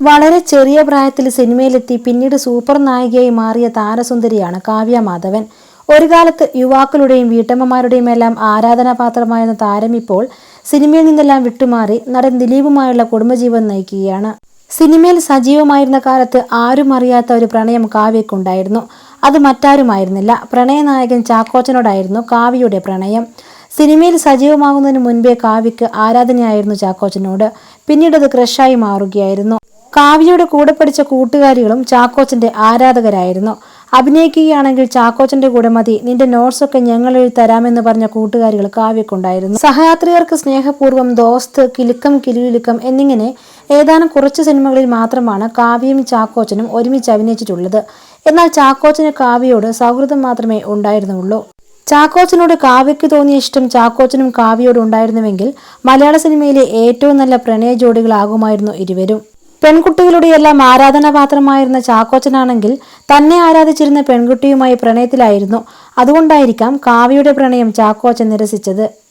വളരെ ചെറിയ പ്രായത്തിൽ സിനിമയിലെത്തി പിന്നീട് സൂപ്പർ നായികയായി മാറിയ താരസുന്ദരിയാണ് കാവ്യ മാധവൻ. ഒരു കാലത്ത് യുവാക്കളുടെയും വീട്ടമ്മമാരുടെയും എല്ലാം ആരാധനാപാത്രമായിരുന്ന താരം ഇപ്പോൾ സിനിമയിൽ നിന്നെല്ലാം വിട്ടുമാറി നടൻ ദിലീപുമായുള്ള കുടുംബജീവിതം നയിക്കുകയാണ്. സിനിമയിൽ സജീവമായിരുന്ന കാലത്ത് ആരും അറിയാത്ത ഒരു പ്രണയം കാവ്യക്കുണ്ടായിരുന്നു അത് മറ്റാരുമായിരുന്നില്ല. പ്രണയനായകൻ ചാക്കോച്ചനോടായിരുന്നു കാവ്യയുടെ പ്രണയം. സിനിമയിൽ സജീവമാകുന്നതിന് മുൻപേ കാവ്യക്ക് ആരാധനയായിരുന്നു ചാക്കോച്ചനോട്. പിന്നീട് അത് ക്രഷായി മാറുകയായിരുന്നു. കാവ്യയുടെ കൂടെ പഠിച്ച കൂട്ടുകാരികളും ചാക്കോച്ചന്റെ ആരാധകരായിരുന്നു. അഭിനയിക്കുകയാണെങ്കിൽ ചാക്കോച്ചന്റെ കൂടെ മതി നിന്റെ നോട്ട്സ് ഒക്കെ ഞങ്ങൾ തരാമെന്ന് പറഞ്ഞ കൂട്ടുകാരികൾ കാവ്യക്കുണ്ടായിരുന്നു. സഹയാത്രികർക്ക് സ്നേഹപൂർവം ദോസ്ത് കിലുക്കം കിലുകിലുക്കം എന്നിങ്ങനെ ഏതാനും കുറച്ച് സിനിമകളിൽ മാത്രമാണ് കാവ്യയും ചാക്കോച്ചനും ഒരുമിച്ച് അഭിനയിച്ചിട്ടുള്ളത്. എന്നാൽ ചാക്കോച്ചന് കാവ്യയോട് സൗഹൃദം മാത്രമേ ഉണ്ടായിരുന്നുള്ളൂ. ചാക്കോച്ചനോട് കാവ്യയ്ക്ക് തോന്നിയ ഇഷ്ടം ചാക്കോച്ചനും കാവ്യയോട് ഉണ്ടായിരുന്നുവെങ്കിൽ മലയാള സിനിമയിലെ ഏറ്റവും നല്ല പ്രണയ ജോഡികളാകുമായിരുന്നു ഇരുവരും. പെൺകുട്ടികളുടെയെല്ലാം ആരാധനാപാത്രമായിരുന്ന ചാക്കോച്ചനാണെങ്കിൽ തന്നെ ആരാധിച്ചിരുന്ന പെൺകുട്ടിയുമായി പ്രണയത്തിലായിരുന്നു. അതുകൊണ്ടായിരിക്കാം കാവ്യയുടെ പ്രണയം ചാക്കോച്ചൻ നിരസിച്ചത്.